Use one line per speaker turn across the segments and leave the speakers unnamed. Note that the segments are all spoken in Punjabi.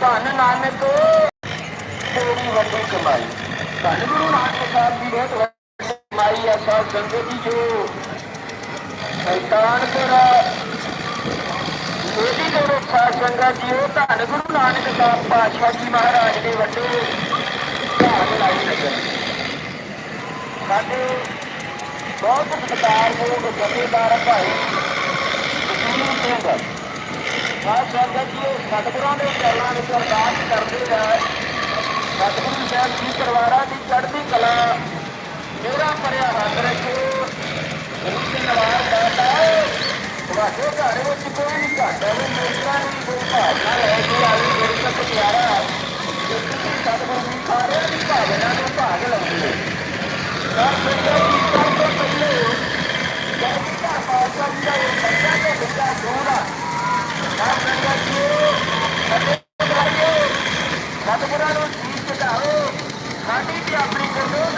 ਧੰਨ ਨਾਨਕ। ਤੇਰੀ ਵੱਡੀ ਕਮਾਈ। ਧੰਨ ਗੁਰੂ ਨਾਨਕ ਸਾਹਿਬ ਦੀ ਬਹੁਤ ਵੱਡੀ ਕਮਾਈ ਆ ਸਾਧ ਸੰਗਤ ਜੀ। ਜੋ ਸ਼ੈਤਾਨਪੁਰ ਇਹਦੀ ਜਿਹੜੇ ਸਾਧ ਸੰਗਤ ਜੀ ਉਹ ਧੰਨ ਗੁਰੂ ਨਾਨਕ ਸਾਹਿਬ ਪਾਤਸ਼ਾਹ ਜੀ ਮਹਾਰਾਜ ਦੇ ਵੱਡੇ ਧਾਰ ਲਾਈ ਲੱਗਣ ਸਾਡੇ ਬਹੁਤ ਸਤਿਕਾਰਯੋਗ ਜਥੇਦਾਰ ਭਾਈ ਜਸਵੀਰ ਸਿੰਘ ਸਾਧ ਸੰਗਤ ਜੀ ਉਹ ਸਤਿਗੁਰਾਂ ਦੇ ਚਰਨਾਂ ਵਿੱਚ ਅਰਦਾਸ ਕਰਦੇ ਆ। ਸਤਿਗੁਰੂ ਸਾਹਿਬ ਜੀ ਪਰਿਵਾਰਾਂ ਦੀ ਚੜ੍ਹਦੀ ਕਲਾ। ਮੇਰਾ ਭਰਿਆ ਹੱਥ ਰੱਖੋ। ਗੁਰੂ ਨਵਾਜ਼ ਦਾਤਾ ਤੁਹਾਡੇ ਘਰ ਵਿੱਚ ਕੋਈ ਨਹੀਂ ਘਾਟਾ ਨਹੀਂ, ਮੇਰਾ ਨਹੀਂ ਕੋਈ ਭਾਵਨਾ ਲੈ ਕੇ ਆਈ ਗੁਰੂ ਤੱਕ ਪਿਆਰਾ ਜੇ ਸਤਿਗੁਰੂ ਦੀ ਸਾਰੇ ਦੀ ਭਾਵਨਾ ਨੂੰ ਭਾਗ ਲਾਉਂਦੇ ਸਭ ਤੋਂ ਜੀ ਤੋਂ ਪਹਿਲੇ ਜਦ ਵੀ ਦਾ ਪਾਸਾ ਜੀ ਦਾ ਇਹ ਬੱਚਾ ਤੇ ਬੱਚਾ ਦੂਰ ਆ ਸਭ ਸੰਗਤ ਜੀ ਅਤੇ ਕਰਾਈਏ ਸਤਿਗੁਰਾਂ ਨੂੰ ਜੀਤ ਚੜਾਓ ਸਾਡੀ ਵੀ ਆਪਣੀ ਗੁਰਦੁਆਰਾ ਦੇ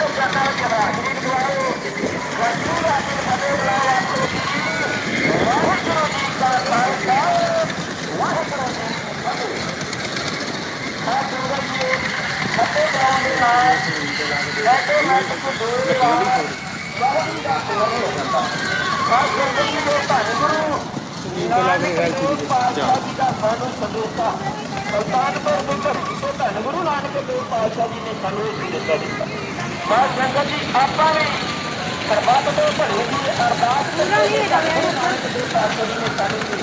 ਜਾਣਾ ਵਿੱਚ ਹਾਜ਼ਰੀ ਲਗਵਾਓ ਵਾਹਿਗੁਰੂ ਰਾਜੀ ਫਤਿਹ ਬੁਲਾਓ ਆਪੋ ਜੀ ਵਾਹਿਗੁਰੂ ਜੀ ਕਾ ਖਾਲਸਾ ਵਾਹਿਗੁਰੂ ਜੀ ਕੀ ਫਤਿਹ ਸਾਧ ਸੰਗਤ ਜੀ ਫਤਿਹ ਬੁਲਾਉਣ ਦੇ ਨਾਲ ਸਾਡੇ ਮੱਤ ਤੋਂ ਦੂਰ ਵਾਲਾ ਵਾਹਿਗੁਰੂ ਦਾ ਸੋਹਣ ਹੋ ਜਾਂਦਾ ਸਾਧ ਸੰਗਤ ਜੀ ਦੇ ਧੰਨ ਗੁਰੂ ਨਾਨਕ ਦੇਵ ਪਾਤਸ਼ਾਹ ਜੀ ਦਾ ਸਾਨੂੰ ਸੰਦੇਸ਼ਾ ਸੁਲਤਾਨਪੁਰ ਦੇ ਧਰਤੀ ਤੋਂ ਧੰਨ ਗੁਰੂ ਨਾਨਕ ਦੇਵ ਪਾਤਸ਼ਾਹ ਜੀ ਨੇ ਸਾਨੂੰ ਇਹ ਦਿੱਤਾ ਸਾਧ ਸੰਗਤ ਜੀ ਆਪਾਂ ਵੀ ਸਰਬੱਤ ਦੇ ਭਲੇ ਦੀ ਅਰਦਾਸ ਦੇਵ ਪਾਤਸ਼ਾਹ ਜੀ ਨੇ ਸਾਨੂੰ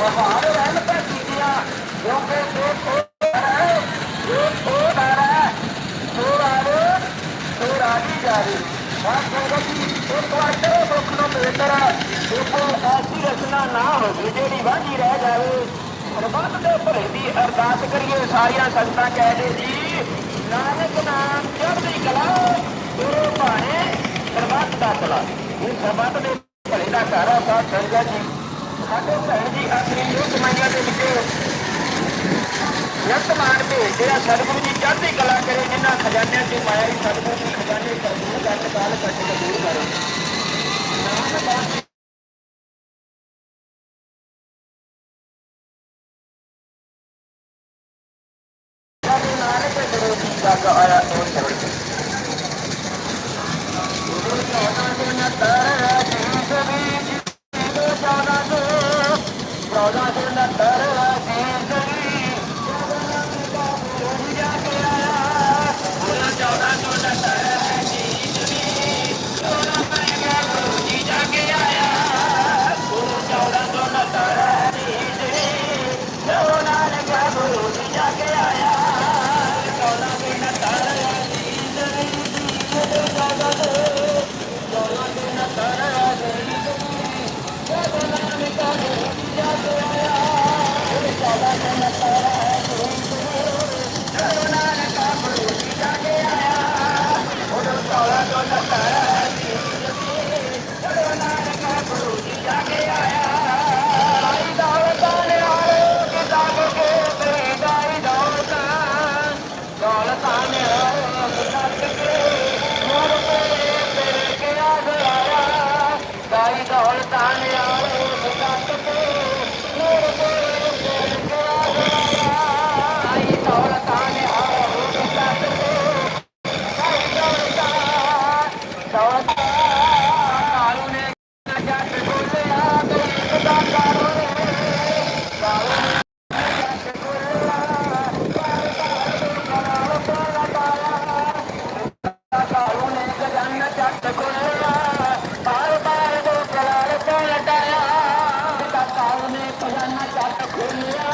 ਮਹਾਨ ਰਹਿਮਤਾਂ ਕੀਤੀਆਂ ਕਿਉਂਕਿ ਜੋ ਥੋੜਾ ਹੈ ਜੋ ਥੋੜਾ ਹੈ ਥੋੜਾ ਹੈ ਥੋੜਾ ਹੀ ਜਾਵੇ। ਸਾਧ ਸੰਗਤ ਜੀ ਇੱਕ ਵਾਰ ਕਰੋ ਦੁੱਖ ਨੂੰ ਪਵਿੱਤਰ ਦੇਖੋ ਐਸੀ ਰਚਨਾ ਨਾ ਹੋਵੇ ਜਿਹੜੀ ਵਾਂਝੀ ਰਹਿ ਜਾਵੇ। ਸਰਬੱਤ ਦੇ ਭਲੇ ਦੀ ਅਰਦਾਸ ਕਰੀਏ ਸਾਰੀਆਂ ਸੰਗਤਾਂ ਕਹਿ ਦੇ ਜੀ। ਨਾਨਕ ਨਾਮ ਚੜ੍ਹਦੀ ਕਲਾ ਗੁਰੂ ਭਾਣੇ ਸਰਬੱਤ ਦਾ ਕਲਾ ਇਹ ਸਰਬੱਤ ਦੇ ਭਲੇ ਦਾ ਘਰ ਆ ਸਾਧ ਸੰਗਤ ਜੀ ਸਾਡੇ ਭੈਣ ਜੀ ਆਖਰੀ ਯੁੱਧ ਕਮਾਈਆਂ ਦੇ ਵਿੱਚ ਯਤਮਾਨ ਭੇਜਦੇ ਆ ਸਤਿਗੁਰੂ ਜੀ ਚੜ੍ਹਦੀ ਕਲਾ ਕਰੇ ਜਿਨ੍ਹਾਂ ਖਜ਼ਾਨਿਆਂ ਦੀ ਮਾਇਆ ਹੀ ਸਤਿਗੁਰੂ ਜੀ ਖਜ਼ਾਨੇ ਕਰਦੂ ਜੱਟ ਕਾਲ ਕੱਟ ਕੇ ਕਰੋ ਨਾਮ ਬਾਣੀ Thank you. all the time. Yeah.